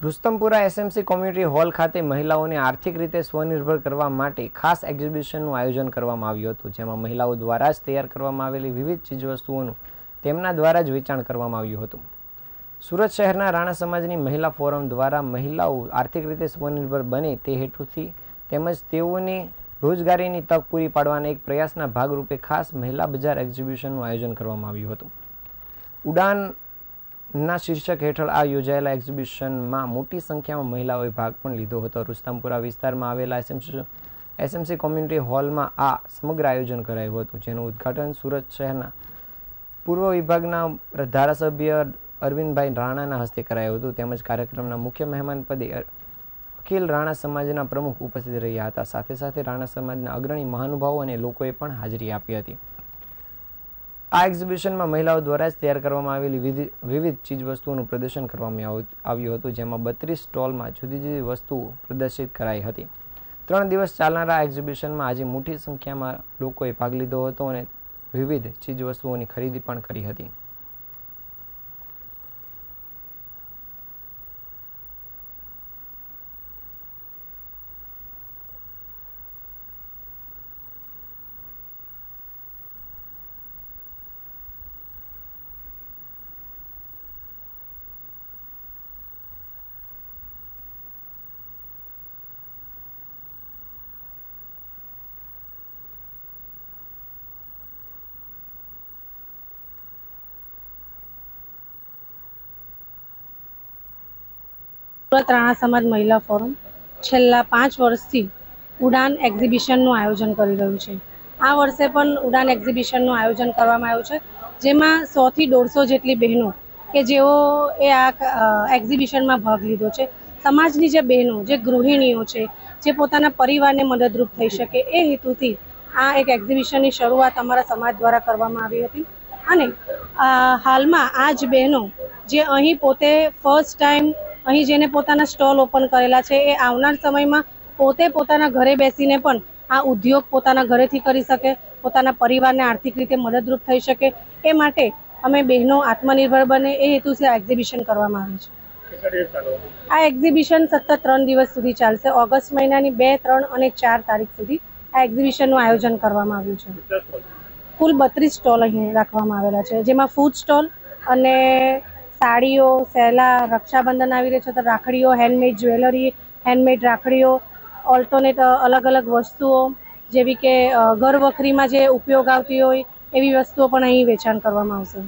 Rustampura SMC community hall ખાતે મહિલાઓને આર્થિક રીતે સ્વનિર્ભર કરવા માટે ખાસ એક્ઝિબિશનનું આયોજન કરવામાં આવ્યું હતું, જેમાં મહિલાઓ દ્વારા જ તૈયાર કરવામાં આવેલી વિવિધ ચીજવસ્તુઓનું તેમના દ્વારા જ વેચાણ કરવામાં આવ્યું હતું. સુરત શહેરના રાણા સમાજની મહિલા ફોરમ દ્વારા મહિલાઓ આર્થિક રીતે સ્વનિર્ભર બને તે હેતુથી તેમજ તેઓને રોજગારીની તક પૂરી પાડવાના એક પ્રયાસના ભાગરૂપે ખાસ મહિલા બજાર એક્ઝિબિશનનું આયોજન કરવામાં આવ્યું હતું. ઉડાન ના શીર્ષક હેઠળ આ યોજાયેલા એક્ઝિબિશનમાં મોટી સંખ્યામાં મહિલાઓએ ભાગ પણ લીધો હતો. રુસ્તમપુરા વિસ્તારમાં આવેલા એસએમસી એસએમસી કોમ્યુનિટી હોલમાં આ સમગ્ર આયોજન કરાયું હતું, જેનું ઉદ્ઘાટન સુરત શહેરના પૂર્વ વિભાગના ધારાસભ્ય અરવિંદભાઈ રાણાના હસ્તે કરાયું હતું. તેમજ કાર્યક્રમના મુખ્ય મહેમાન પદે અખિલ રાણા સમાજના પ્રમુખ ઉપસ્થિત રહ્યા હતા. સાથે સાથે રાણા સમાજના અગ્રણી મહાનુભાવો અને લોકોએ પણ હાજરી આપી હતી. આ એક્ઝિબિશનમાં મહિલાઓ દ્વારા જ તૈયાર કરવામાં આવેલી વિવિધ વિવિધ ચીજવસ્તુઓનું પ્રદર્શન કરવામાં આવ- આવ્યું હતું, જેમાં બત્રીસ સ્ટોલમાં જુદી જુદી વસ્તુઓ પ્રદર્શિત કરાઈ હતી. ત્રણ દિવસ ચાલનારા એક્ઝિબિશનમાં આજે મોટી સંખ્યામાં લોકોએ ભાગ લીધો હતો અને વિવિધ ચીજવસ્તુઓની ખરીદી પણ કરી હતી. સુરત રાણા સમાજ મહિલા ફોરમ છેલ્લા પાંચ વર્ષથી ઉડાન એક્ઝિબિશનનું આયોજન કરી રહ્યું છે. આ વર્ષે પણ ઉડાન એક્ઝિબિશનનું આયોજન કરવામાં આવ્યું છે, જેમાં સોથી દોઢસો જેટલી બહેનો કે જેઓ એ આ એક્ઝિબિશનમાં ભાગ લીધો છે. સમાજની જે બહેનો, જે ગૃહિણીઓ છે, જે પોતાના પરિવારને મદદરૂપ થઈ શકે એ હેતુથી આ એક એક્ઝિબિશનની શરૂઆત અમારા સમાજ દ્વારા કરવામાં આવી હતી. અને હાલમાં આ જ બહેનો જે અહીં પોતે ફર્સ્ટ ટાઈમ અહીં જેને પોતાના સ્ટોલ ઓપન કરેલા છે, એ આવનાર સમયમાં પોતે પોતાના ઘરે બેસીને પણ આ ઉદ્યોગ પોતાના ઘરેથી કરી શકે, પોતાના પરિવારને આર્થિક રીતે મદદરૂપ થઈ શકે. એ માટે અમે બહેનો આત્મનિર્ભર બને, એ હેતુથી આ એક્ઝિબિશન કરવામાં આવ્યું છે. આ એક્ઝિબિશન સતત ત્રણ દિવસ સુધી ચાલશે. ઓગસ્ટ મહિનાની બે, ત્રણ અને ચાર તારીખ સુધી આ એક્ઝિબિશનનું આયોજન કરવામાં આવ્યું છે. કુલ બત્રીસ સ્ટોલ અહીં રાખવામાં આવેલા છે, જેમાં ફૂડ સ્ટોલ અને સાડીઓ સેલા રક્ષાબંધન આવી રહ્યો છે તો રાખડીઓ હેન્ડમેડ જ્વેલરી હેન્ડમેડ રાખડીઓ ઓલ્ટરનેટ અલગ અલગ વસ્તુઓ જેવી કે અ, ઘર વખરીમાં જે ઉપયોગ આવતી હોય એવી વસ્તુઓ પણ અહીં વેચાણ કરવામાં આવશે.